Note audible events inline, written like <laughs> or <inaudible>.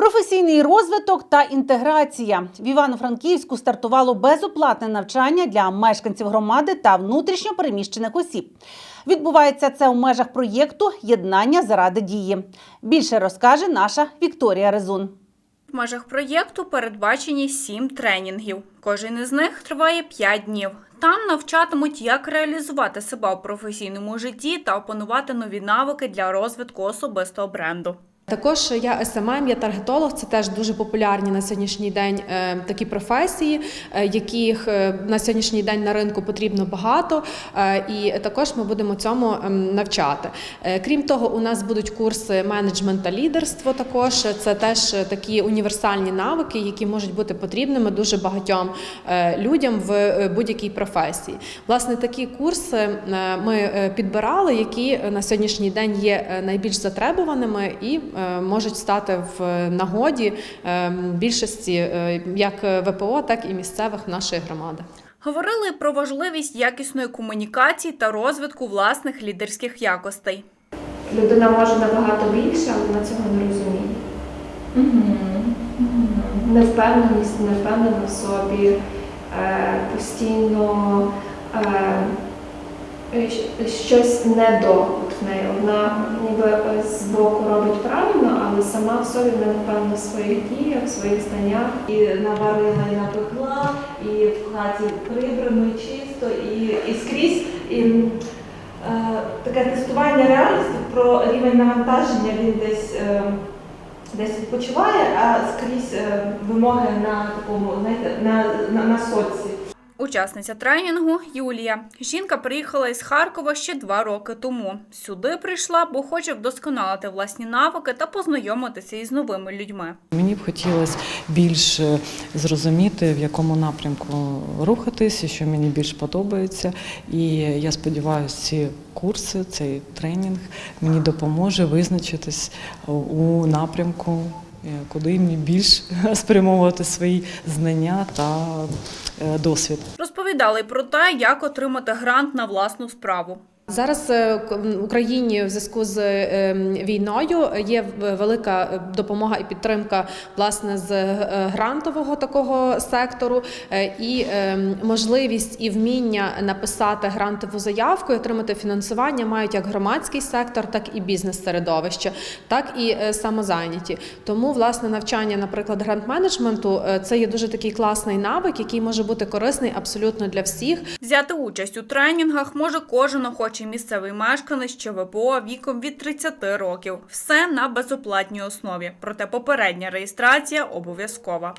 Професійний розвиток та інтеграція в Івано-Франківську стартувало безоплатне навчання для мешканців громади та внутрішньо переміщених осіб. Відбувається це у межах проєкту Єднання заради дії. Більше розкаже наша Вікторія Резун. В межах проєкту передбачені сім тренінгів. Кожен із них триває 5 днів. Там навчатимуть, як реалізувати себе у професійному житті та опанувати нові навики для розвитку особистого бренду. Також я СММ, я таргетолог. Це теж дуже популярні на сьогоднішній день е, такі професії, е, яких е, на сьогоднішній день на ринку потрібно багато. І також ми будемо цьому ем, навчати. Крім того, у нас будуть курси менеджмент та лідерство. Також це теж такі універсальні навики, які можуть бути потрібними дуже багатьом людям в будь-якій професії. Власне, такі курси ми підбирали, які на сьогоднішній день є найбільш затребуваними і можуть стати в нагоді е, більшості е, як ВПО, так і місцевих нашої громади. Говорили про важливість якісної комунікації та розвитку власних лідерських якостей. людина може набагато більше, але вона цього не розуміє. Невпевненість, невпевнена в собі, е, постійно е, щось не до в неї. Вона ніби е, з боку робить правильно, але сама в собі не впевнена в своїх діях, в своїх знаннях. І наварила, і напекла, і в хаті прибрано, і чисто, і, і скрізь. І, е, таке тестування реальності про рівень навантаження він десь, е, десь відпочиває, а скрізь е, вимоги на такому, знаєте, на, на, на соці. Учасниця тренінгу Юлія. Жінка приїхала із Харкова ще два роки тому. Сюди прийшла, бо хоче вдосконалити власні навики та познайомитися із новими людьми. Мені б хотілося більше зрозуміти, в якому напрямку рухатись, і що мені більш подобається. І я сподіваюся, ці курси, цей тренінг мені допоможе визначитись у напрямку, куди мені більш <laughs> спрямовувати свої знання та е, досвід. Розповідали про те, як отримати грант на власну справу. Зараз е, в Україні в зв'язку з е, війною є велика е, допомога і підтримка власне з е, грантового такого сектору, і е, можливість і вміння написати грантову заявку і отримати фінансування мають як громадський сектор, так і бізнес-середовище, так і самозайняті. Тому власне навчання, наприклад, грант-менеджменту це є дуже такий класний навик, який може бути корисний абсолютно для всіх. Взяти участь у тренінгах може кожен охочий місцевий мешканець чи ВПО віком від 30 років. Все на безоплатній основі. Проте попередня реєстрація обов'язкова.